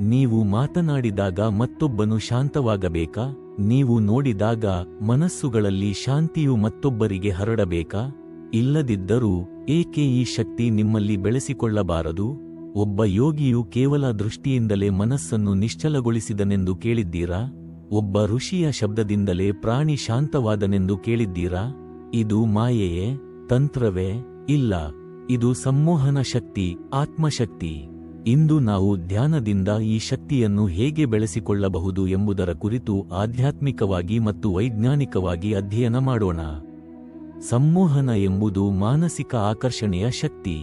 ನೀವು ಮಾತನಾಡಿದಾಗ ಮತ್ತೊಬ್ಬನು ಶಾಂತವಾಗಬೇಕಾ? ನೀವು ನೋಡಿದಾಗ ಮನಸ್ಸುಗಳಲ್ಲಿ ಶಾಂತಿಯು ಮತ್ತೊಬ್ಬರಿಗೆ ಹರಡಬೇಕಾ? ಇಲ್ಲದಿದ್ದರೂ ಏಕೆ ಈ ಶಕ್ತಿ ನಿಮ್ಮಲ್ಲಿ ಬೆಳೆಸಿಕೊಳ್ಳಬಾರದು? ಒಬ್ಬ ಯೋಗಿಯು ಕೇವಲ ದೃಷ್ಟಿಯಿಂದಲೇ ಮನಸ್ಸನ್ನು ನಿಶ್ಚಲಗೊಳಿಸಿದನೆಂದು ಕೇಳಿದ್ದೀರಾ? ಒಬ್ಬ ಋಷಿಯ ಶಬ್ದದಿಂದಲೇ ಪ್ರಾಣಿ ಶಾಂತವಾದನೆಂದು ಕೇಳಿದ್ದೀರಾ? ಇದು ಮಾಯೆಯೇ? ತಂತ್ರವೇ? ಇಲ್ಲ. ಇದು ಸಂಮೋಹನ ಶಕ್ತಿ, ಆತ್ಮಶಕ್ತಿ. ಇಂದು ನಾವು ಧ್ಯಾನದಿಂದ ಈ ಶಕ್ತಿಯನ್ನು ಹೇಗೆ ಬೆಳೆಸಿಕೊಳ್ಳಬಹುದು ಎಂಬುದರ ಕುರಿತು ಆಧ್ಯಾತ್ಮಿಕವಾಗಿ ಮತ್ತು ವೈಜ್ಞಾನಿಕವಾಗಿ ಅಧ್ಯಯನ ಮಾಡೋಣ. ಸಂಮೋಹನ ಎಂಬುದು ಮಾನಸಿಕ ಆಕರ್ಷಣೆಯ ಶಕ್ತಿ.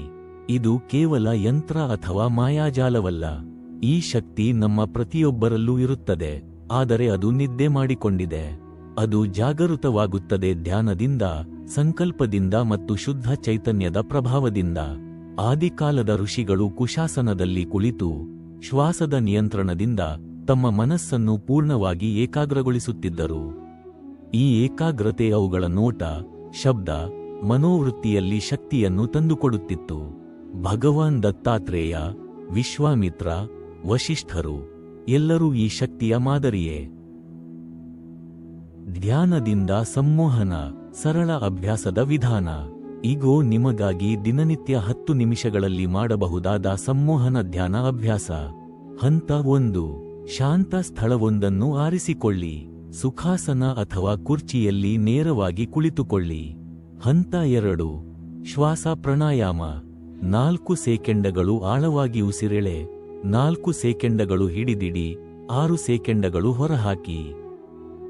ಇದು ಕೇವಲ ಯಂತ್ರ ಅಥವಾ ಮಾಯಾಜಾಲವಲ್ಲ. ಈ ಶಕ್ತಿ ನಮ್ಮ ಪ್ರತಿಯೊಬ್ಬರಲ್ಲೂ ಇರುತ್ತದೆ. ಆದರೆ ಅದು ನಿದ್ದೆ ಮಾಡಿಕೊಂಡಿದೆ. ಅದು ಜಾಗೃತವಾಗುತ್ತದೆ ಧ್ಯಾನದಿಂದ, ಸಂಕಲ್ಪದಿಂದ ಮತ್ತು ಶುದ್ಧ ಚೈತನ್ಯದ ಪ್ರಭಾವದಿಂದ. ಆದಿಕಾಲದ ಋಷಿಗಳು ಕುಶಾಸನದಲ್ಲಿ ಕುಳಿತು ಶ್ವಾಸದ ನಿಯಂತ್ರಣದಿಂದ ತಮ್ಮ ಮನಸ್ಸನ್ನು ಪೂರ್ಣವಾಗಿ ಏಕಾಗ್ರಗೊಳಿಸುತ್ತಿದ್ದರು. ಈ ಏಕಾಗ್ರತೆ ಅವುಗಳ ನೋಟ, ಶಬ್ದ, ಮನೋವೃತ್ತಿಯಲ್ಲಿ ಶಕ್ತಿಯನ್ನು ತಂದುಕೊಡುತ್ತಿತ್ತು. ಭಗವಾನ್ ದತ್ತಾತ್ರೇಯ, ವಿಶ್ವಾಮಿತ್ರ ವಶಿಷ್ಠರು ಎಲ್ಲರೂ ಈ ಶಕ್ತಿಯ ಮಾದರಿಯೇ. ಧ್ಯಾನದಿಂದ ಸಂಮೋಹನ, ಸರಳ ಅಭ್ಯಾಸದ ವಿಧಾನ. ಇಗೋ ನಿಮಗಾಗಿ ದಿನನಿತ್ಯ ಹತ್ತು ನಿಮಿಷಗಳಲ್ಲಿ ಮಾಡಬಹುದಾದ ಸಂಮೋಹನ ಧ್ಯಾನ ಅಭ್ಯಾಸ. ಹಂತ ಒಂದು. ಶಾಂತ ಸ್ಥಳವೊಂದನ್ನು ಆರಿಸಿಕೊಳ್ಳಿ. ಸುಖಾಸನ ಅಥವಾ ಕುರ್ಚಿಯಲ್ಲಿ ನೇರವಾಗಿ ಕುಳಿತುಕೊಳ್ಳಿ. ಹಂತ ಎರಡು. ಶ್ವಾಸ ಪ್ರಾಣಾಯಾಮ. ನಾಲ್ಕು ಸೆಕೆಂಡಗಳು ಆಳವಾಗಿ ಉಸಿರೆಳೆ. ನಾಲ್ಕು ಸೆಕೆಂಡಗಳು ಹಿಡಿದಿಡಿ. ಆರು ಸೆಕೆಂಡಗಳು ಹೊರಹಾಕಿ.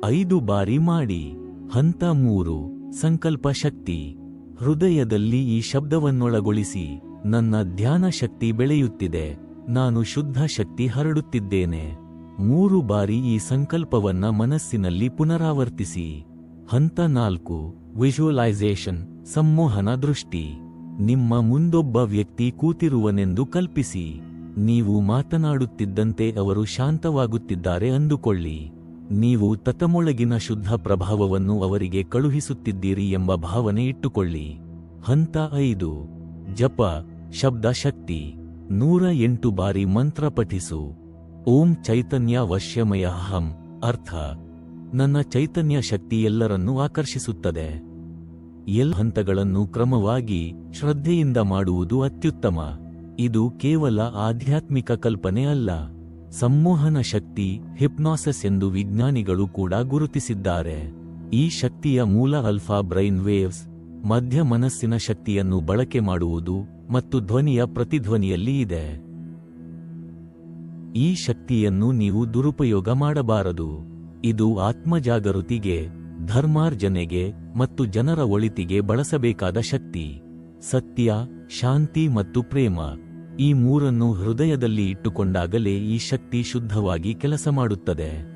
ಐದು ಬಾರಿ ಮಾಡಿ. ಹಂತ ಮೂರು. ಸಂಕಲ್ಪ ಶಕ್ತಿ. ಹೃದಯದಲ್ಲಿ ಈ ಶಬ್ದವನ್ನೊಳಗೊಳಿಸಿ, ನನ್ನ ಧ್ಯಾನ ಶಕ್ತಿ ಬೆಳೆಯುತ್ತಿದೆ, ನಾನು ಶುದ್ಧ ಶಕ್ತಿ ಹರಡುತ್ತಿದ್ದೇನೆ. ಮೂರು ಬಾರಿ ಈ ಸಂಕಲ್ಪವನ್ನ ಮನಸ್ಸಿನಲ್ಲಿ ಪುನರಾವರ್ತಿಸಿ. ಹಂತ ನಾಲ್ಕು, ವಿಜುವಲೈಸೇಷನ್, ಸಂಮೋಹನ ದೃಷ್ಟಿ. ನಿಮ್ಮ ಮುಂದೊಬ್ಬ ವ್ಯಕ್ತಿ ಕೂತಿರುವನೆಂದು ಕಲ್ಪಿಸಿ. ನೀವು ಮಾತನಾಡುತ್ತಿದ್ದಂತೆ ಅವರು ಶಾಂತವಾಗುತ್ತಿದ್ದಾರೆ ಅಂದುಕೊಳ್ಳಿ. ನೀವು ತತಮೊಳಗಿನ ಶುದ್ಧ ಪ್ರಭಾವವನ್ನು ಅವರಿಗೆ ಕಳುಹಿಸುತ್ತಿದ್ದೀರಿ ಎಂಬ ಭಾವನೆ ಇಟ್ಟುಕೊಳ್ಳಿ. ಹಂತ ಐದು. ಜಪ, ಶಬ್ದ ಶಕ್ತಿ. ನೂರ ಎಂಟು ಬಾರಿ ಮಂತ್ರ ಪಠಿಸು. ಓಂ ಚೈತನ್ಯ ವಶ್ಯಮಯ ಅಹಂ. ಅರ್ಥ. ನನ್ನ ಚೈತನ್ಯ ಶಕ್ತಿ ಎಲ್ಲರನ್ನೂ ಆಕರ್ಷಿಸುತ್ತದೆ. ಎಲ್ಲ ಹಂತಗಳನ್ನು ಕ್ರಮವಾಗಿ ಶ್ರದ್ಧೆಯಿಂದ ಮಾಡುವುದು ಅತ್ಯುತ್ತಮ. ಇದು ಕೇವಲ ಆಧ್ಯಾತ್ಮಿಕ ಕಲ್ಪನೆ ಅಲ್ಲ. ಸಂಮೋಹನ ಶಕ್ತಿ ಹಿಪ್ನಾಸಸ್ ಎಂದು ವಿಜ್ಞಾನಿಗಳು ಕೂಡ ಗುರುತಿಸಿದ್ದಾರೆ. ಈ ಶಕ್ತಿಯ ಮೂಲ ಅಲ್ಫಾ ಬ್ರೈನ್ ವೇವ್ಸ್ ಮಧ್ಯ ಮನಸ್ಸಿನ ಶಕ್ತಿಯನ್ನು ಬಳಕೆ ಮಾಡುವುದು ಮತ್ತು ಧ್ವನಿಯ ಪ್ರತಿಧ್ವನಿಯಲ್ಲಿ ಇದೆ. ಈ ಶಕ್ತಿಯನ್ನು ನೀವು ದುರುಪಯೋಗ ಮಾಡಬಾರದು. ಇದು ಆತ್ಮಜಾಗೃತಿಗೆ, ಧರ್ಮಾರ್ಜನೆಗೆ ಮತ್ತು ಜನರ ಒಳಿತಿಗೆ ಬಳಸಬೇಕಾದ ಶಕ್ತಿ. ಸತ್ಯ, ಶಾಂತಿ ಮತ್ತು ಪ್ರೇಮ. ಈ ಮೂರನ್ನು ಹೃದಯದಲ್ಲಿ ಇಟ್ಟುಕೊಂಡಾಗಲೇ ಈ ಶಕ್ತಿ ಶುದ್ಧವಾಗಿ ಕೆಲಸ ಮಾಡುತ್ತದೆ.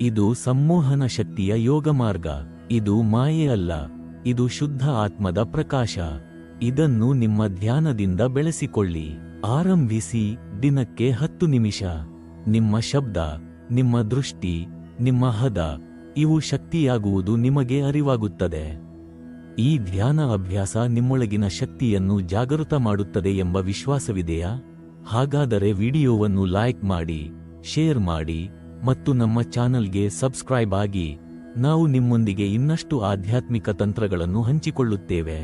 ಇದು ಸಂಮೋಹನ ಶಕ್ತಿಯ ಯೋಗ ಮಾರ್ಗ. ಇದು ಮಾಯೆ ಅಲ್ಲ. ಇದು ಶುದ್ಧ ಆತ್ಮದ ಪ್ರಕಾಶ. ಇದನ್ನು ನಿಮ್ಮ ಧ್ಯಾನದಿಂದ ಬೆಳೆಸಿಕೊಳ್ಳಿ. ಆರಂಭಿಸಿ ದಿನಕ್ಕೆ ಹತ್ತು ನಿಮಿಷ. ನಿಮ್ಮ ಶಬ್ದ, ನಿಮ್ಮ ದೃಷ್ಟಿ, ನಿಮ್ಮ ಹದ, ಇವು ಶಕ್ತಿಯಾಗುವುದು ನಿಮಗೆ ಅರಿವಾಗುತ್ತದೆ. ಈ ಧ್ಯಾನ ಅಭ್ಯಾಸ ನಿಮ್ಮೊಳಗಿನ ಶಕ್ತಿಯನ್ನು ಜಾಗೃತ ಮಾಡುತ್ತದೆ ಎಂಬ ವಿಶ್ವಾಸವಿದೆಯಾ? ಹಾಗಾದರೆ ವಿಡಿಯೋವನ್ನು ಲೈಕ್ ಮಾಡಿ, ಶೇರ್ ಮಾಡಿ ಮತ್ತು ನಮ್ಮ ಚಾನಲ್ಗೆ ಸಬ್ಸ್ಕ್ರೈಬ್ ಆಗಿ. ನಾವು ನಿಮ್ಮೊಂದಿಗೆ ಇನ್ನಷ್ಟು ಆಧ್ಯಾತ್ಮಿಕ ತಂತ್ರಗಳನ್ನು ಹಂಚಿಕೊಳ್ಳುತ್ತೇವೆ.